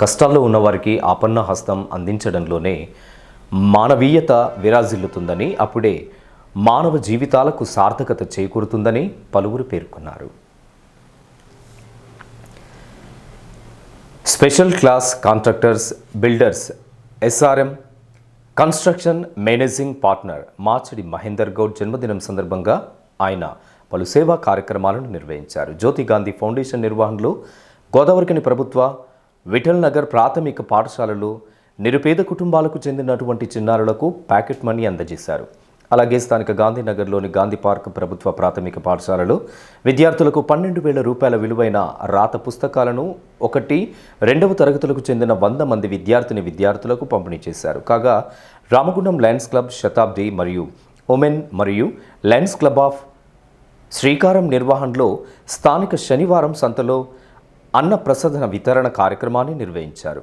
కష్టాల్లో ఉన్నవారికి ఆపన్న హస్తం అందించడంలోనే మానవీయత విరాజిల్లుతుందని అప్పుడే మానవ జీవితాలకు సార్థకత చేకూరుతుందని పలువురు పేర్కొన్నారు. Special class contractors builders S R M construction managing partner Machadi Mahender Goud జన్మదినం సందర్భంగా ఆయన పలు సేవా కార్యక్రమాలను నిర్వహించారు. జ్యోతి గాంధీ ఫౌండేషన్ నిర్వహణలో గోదావరికని ప్రభుత్వ విఠల్ నగర్ ప్రాథమిక పాఠశాలలో నిరుపేద కుటుంబాలకు చెందినటువంటి చిన్నారులకు ప్యాకెట్ మనీ అందజేశారు. అలాగే స్థానిక గాంధీనగర్లోని గాంధీ పార్క్ ప్రభుత్వ ప్రాథమిక పాఠశాలలో విద్యార్థులకు పన్నెండు వేల రూపాయల విలువైన రాత పుస్తకాలను ఒకటి రెండవ తరగతులకు చెందిన వంద మంది విద్యార్థిని విద్యార్థులకు పంపిణీ చేశారు. కాగా రామగుండం లయన్స్ క్లబ్ శతాబ్ది మరియు ఉమెన్ మరియు లయన్స్ క్లబ్ ఆఫ్ శ్రీకారం నిర్వహణలో స్థానిక శనివారం సంతలో అన్న ప్రసాదన వితరణ కార్యక్రమాన్ని నిర్వహించారు.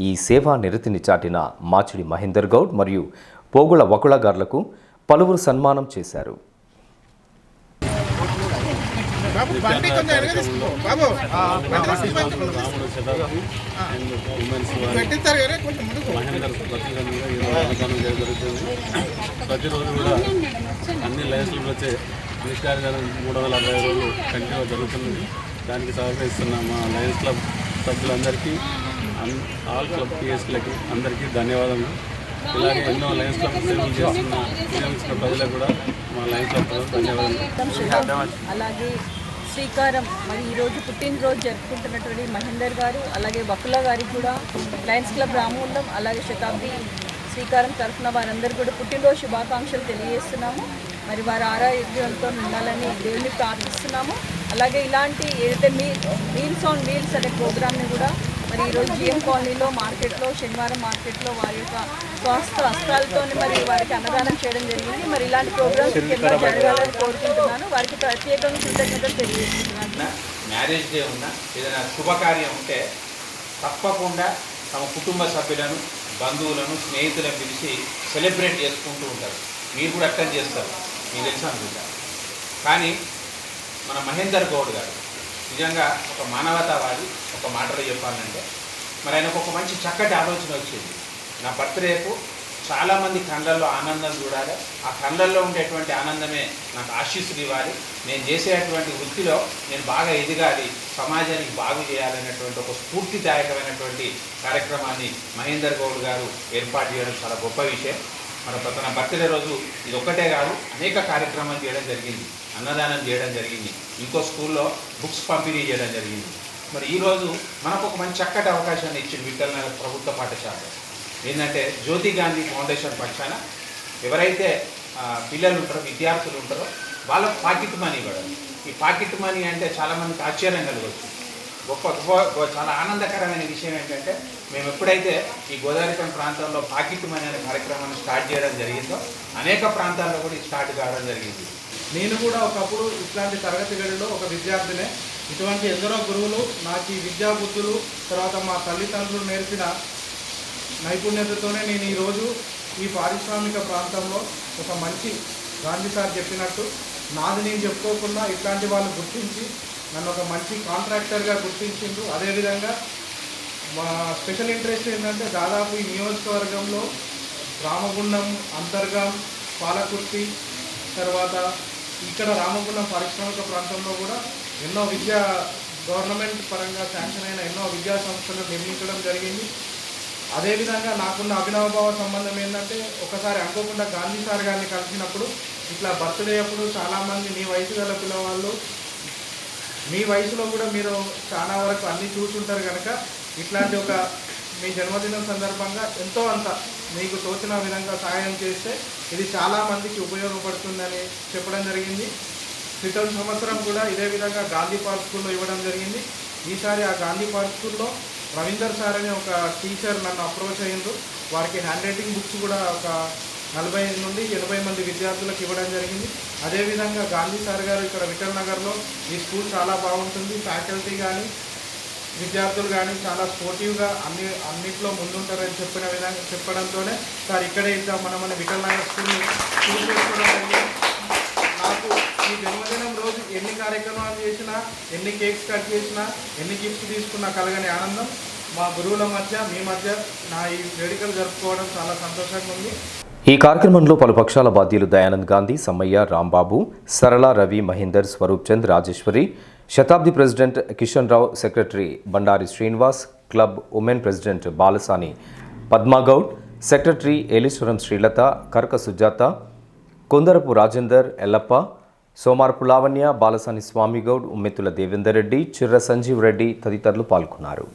ఈ సేవా నిరతిని చాటిన మాచిడి మహేందర్ గౌడ్ మరియు పోగుల వకుళగార్లకు పలువురు సన్మానం చేశారు. జరుగుతుంది. ప్రతిరోజు కూడా అన్ని వచ్చే మూడు వందల అరవై రోజులు కంటిన్యూ జరుగుతున్నది దానికి సహకరిస్తున్న మా లయన్స్ క్లబ్ సభ్యులందరికీ ఆల్ క్లబ్ పిఎస్లకి అందరికీ ధన్యవాదాలు ఇలాగే ఎన్నో లయన్స్ క్లబ్ సేవలు చేస్తున్న సేవించిన ప్రజలకు కూడా మా లయన్స్ క్లబ్ ధన్యవాదాలు అలాగే శ్రీకారం మరి ఈరోజు పుట్టినరోజు జరుపుకుంటున్నటువంటి మహేందర్ గారు అలాగే బకుల గారికి కూడా లయన్స్ క్లబ్ రామూలం అలాగే శతాబ్ది శ్రీకారం తరఫున వారందరూ కూడా పుట్టినరోజు శుభాకాంక్షలు తెలియజేస్తున్నాము. మరి వారి ఆరోగ్యంతో ఉండాలని దేవుని ప్రార్థిస్తున్నాము. అలాగే ఇలాంటి ఏదైతే మీ మీల్స్ ఆన్ వీల్స్ అనే ప్రోగ్రామ్ని కూడా మరి ఈరోజు జిఎం కాలనీలో మార్కెట్లో శనివారం మార్కెట్లో వారి యొక్క స్వాస్థ వస్త్రాలతో మరి వారికి అన్నదానం చేయడం జరిగింది. మరి ఇలాంటి ప్రోగ్రామ్స్ ఎన్నో జరగాలని కోరుకుంటున్నాను. వారికి ప్రత్యేకంగా కృతజ్ఞతలు తెలియజేస్తున్నాను. మ్యారేజ్ డే ఉన్నా ఏదైనా శుభకార్యం ఉంటే తప్పకుండా తమ కుటుంబ సభ్యులను బంధువులను స్నేహితులను పిలిచి సెలబ్రేట్ చేసుకుంటూ ఉంటారు. మీరు కూడా అర్థం చేస్తారు. మీకు తెలుసు అనుకుంటా? కానీ మన మహేందర్ గౌడ్ గారు. నిజంగా ఒక మానవతావాది ఒక మాటలో చెప్పాలంటే. మరి ఆయనకు ఒక మంచి చక్కటి ఆలోచన వచ్చింది. నా బర్త్డేకు చాలామంది కళ్ళల్లో ఆనందం చూడాలి. ఆ కళ్ళల్లో ఉండేటువంటి ఆనందమే నాకు ఆశీస్సులు ఇవ్వాలి. నేను చేసేటువంటి వృత్తిలో నేను బాగా ఎదగాలి. సమాజానికి బాగు చేయాలనేటువంటి ఒక స్ఫూర్తిదాయకమైనటువంటి కార్యక్రమాన్ని మహేందర్ గౌడ్ గారు ఏర్పాటు చేయడం చాలా గొప్ప విషయం. మన తన బర్త్డే రోజు ఇది ఒక్కటే కాదు అనేక కార్యక్రమాలు చేయడం జరిగింది. అన్నదానం చేయడం జరిగింది. ఇంకో స్కూల్లో బుక్స్ పంపిణీ చేయడం జరిగింది. మరి ఈరోజు మనకు ఒక మంచి చక్కటి అవకాశాన్ని ఇచ్చింది విఠలనగర్ ప్రభుత్వ పాఠశాల. ఏంటంటే జ్యోతి గాంధీ ఫౌండేషన్ పక్షాన ఎవరైతే పిల్లలు ఉంటారో విద్యార్థులు ఉంటారో వాళ్ళకు పాకెట్ మనీ ఇవ్వడం. ఈ పాకెట్ మనీ అంటే చాలామందికి ఆశ్చర్యం కలగవచ్చు గొప్ప చాలా ఆనందకరమైన విషయం ఏంటంటే మేము ఎప్పుడైతే ఈ గోదావరికం ప్రాంతంలో పాకెట్ మనీ అనే కార్యక్రమాన్ని స్టార్ట్ చేయడం జరిగిందో అనేక ప్రాంతాల్లో కూడా స్టార్ట్ కావడం జరిగింది. నేను కూడా ఒకప్పుడు ఇట్లాంటి తరగతి గడిలో ఒక విద్యార్థినే. ఇటువంటి ఎందరో గురువులు నాకు ఈ విద్యా బుద్ధులు తర్వాత మా తల్లిదండ్రులు నేర్పిన నైపుణ్యతతోనే నేను ఈరోజు ఈ పారిశ్రామిక ప్రాంతంలో ఒక మంచి గాంధీ సార్ చెప్పినట్టు నాది నేను చెప్పుకోకుండా ఇట్లాంటి వాళ్ళు గుర్తించి నన్ను ఒక మంచి కాంట్రాక్టర్గా గుర్తించిండు అదేవిధంగా మా స్పెషల్ ఇంట్రెస్ట్ ఏంటంటే దాదాపు ఈ నియోజకవర్గంలో రామగుండం అంతర్గం పాలకుర్తి తర్వాత ఇక్కడ రామగుండం పారిశ్రామిక ప్రాంతంలో కూడా ఎన్నో విద్యా గవర్నమెంట్ పరంగా శాంక్షన్ అయిన ఎన్నో విద్యా సంస్థలు నిర్మించడం జరిగింది. అదేవిధంగా నాకున్న అభినవభావ సంబంధం ఏంటంటే ఒకసారి అనుకోకుండా గాంధీ సార్ గారిని కలిసినప్పుడు ఇట్లా బర్త్డే అప్పుడు చాలామంది మీ వయసు గల పిల్లవాళ్ళు మీ వయసులో కూడా మీరు చాలా వరకు అన్నీ చూసుంటారు కనుక ఇట్లాంటి ఒక మీ జన్మదినం సందర్భంగా ఎంతో అంత మీకు తోచిన విధంగా సహాయం చేస్తే ఇది చాలామందికి ఉపయోగపడుతుందని చెప్పడం జరిగింది. క్రితం సంవత్సరం కూడా ఇదే విధంగా గాంధీ పార్క్ స్కూల్లో ఇవ్వడం జరిగింది. ఈసారి ఆ గాంధీ పార్క్ స్కూల్లో రవీందర్ సార్ అనే ఒక టీచర్ నన్ను అప్రోచ్ అయ్యిండ్రు. వారికి హ్యాండ్ రైటింగ్ బుక్స్ కూడా ఒక నలభై నుండి ఎనభై మంది విద్యార్థులకు ఇవ్వడం జరిగింది. అదేవిధంగా గాంధీ సార్ గారు ఇక్కడ విఠల్ నగర్లో ఈ స్కూల్ చాలా బాగుంటుంది. ఫ్యాకల్టీ కానీ విద్యార్థులు కానీ చాలా స్పోర్టివ్గా అన్ని అన్నింటిలో ముందుంటారని చెప్పిన విధంగా చెప్పడంతోనే సార్ ఇక్కడే ఇద్దాం మనం మన విఠల్ స్కూల్ని నాకు ఈ జన్మదినం రోజు ఎన్ని కార్యక్రమాలు చేసినా ఎన్ని కేక్స్ కట్ చేసినా ఎన్ని గిఫ్ట్స్ తీసుకున్నా కలగని ఆనందం మా గురువుల మధ్య మీ మధ్య నా ఈ వేడుకలు జరుపుకోవడం చాలా సంతోషంగా ఉంది. ఈ కార్యక్రమంలో పలు పక్షాల బాధ్యులు Dayanand Gandhi Sammaiah Rambabu Sarala Ravi Mahender Swaroop Chand Rajeshwari Shatabdi president Kishan Rao secretary Bandari Srinivas club women president Balasani Padmagoud secretary Eleeshwaram Srilatha Karaka Sujatha Kondarapu Rajender Ellappa Somarpu Lavanya Balasani Swamigoud Ummethula Devender Reddy Chirra Sanjeev Reddy తదితరులు పాల్గొన్నారు.